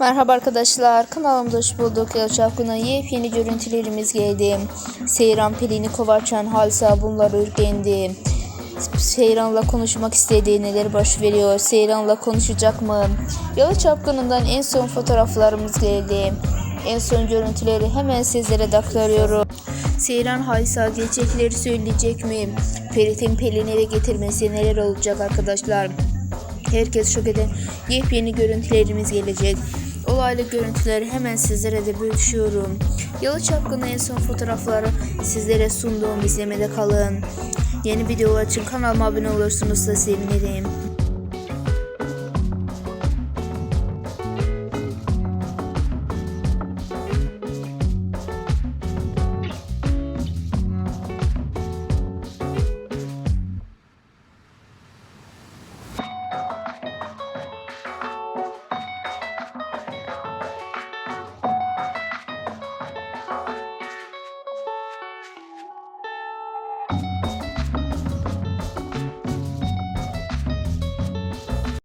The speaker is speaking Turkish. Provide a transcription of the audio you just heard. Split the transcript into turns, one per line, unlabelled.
Merhaba arkadaşlar, kanalımda hoş bulduk. Yalı Çapkın'ın yepyeni görüntülerimiz geldi. Seyran Pelin'i kovarken Halsa bunları ürkendi. Seyran'la konuşmak istediği neler baş veriyor? Seyran'la konuşacak mı? Yalı Çapkın'ından en son fotoğraflarımız geldi. En son görüntüleri hemen sizlere aktarıyorum. Seyran Halsa gerçekleri söyleyecek mi? Ferit'in Pelin'i eve getirmesi neler olacak arkadaşlar? Herkes şok eden yepyeni görüntülerimiz gelecek. Olaylı görüntüleri hemen sizlere de bölüşüyorum. Yalı Çapkın'ın en son fotoğrafları sizlere sunduğum izlemede kalın. Yeni videolar için kanalıma abone olursunuz da sevinirim. Bye.